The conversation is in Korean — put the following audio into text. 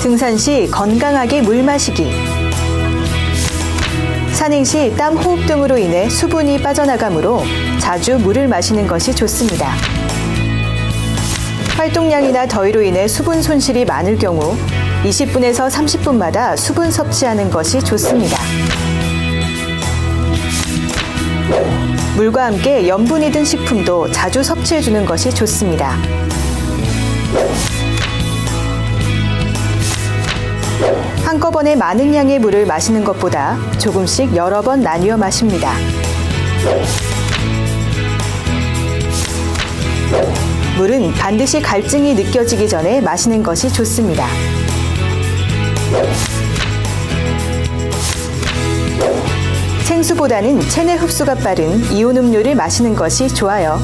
등산 시 건강하게 물 마시기. 산행 시 땀 호흡 등으로 인해 수분이 빠져나가므로 자주 물을 마시는 것이 좋습니다. 활동량이나 더위로 인해 수분 손실이 많을 경우 20분에서 30분마다 수분 섭취하는 것이 좋습니다. 물과 함께 염분이 든 식품도 자주 섭취해 주는 것이 좋습니다. 한꺼번에 많은 양의 물을 마시는 것보다 조금씩 여러 번 나뉘어 마십니다. 물은 반드시 갈증이 느껴지기 전에 마시는 것이 좋습니다. 생수보다는 체내 흡수가 빠른 이온 음료를 마시는 것이 좋아요.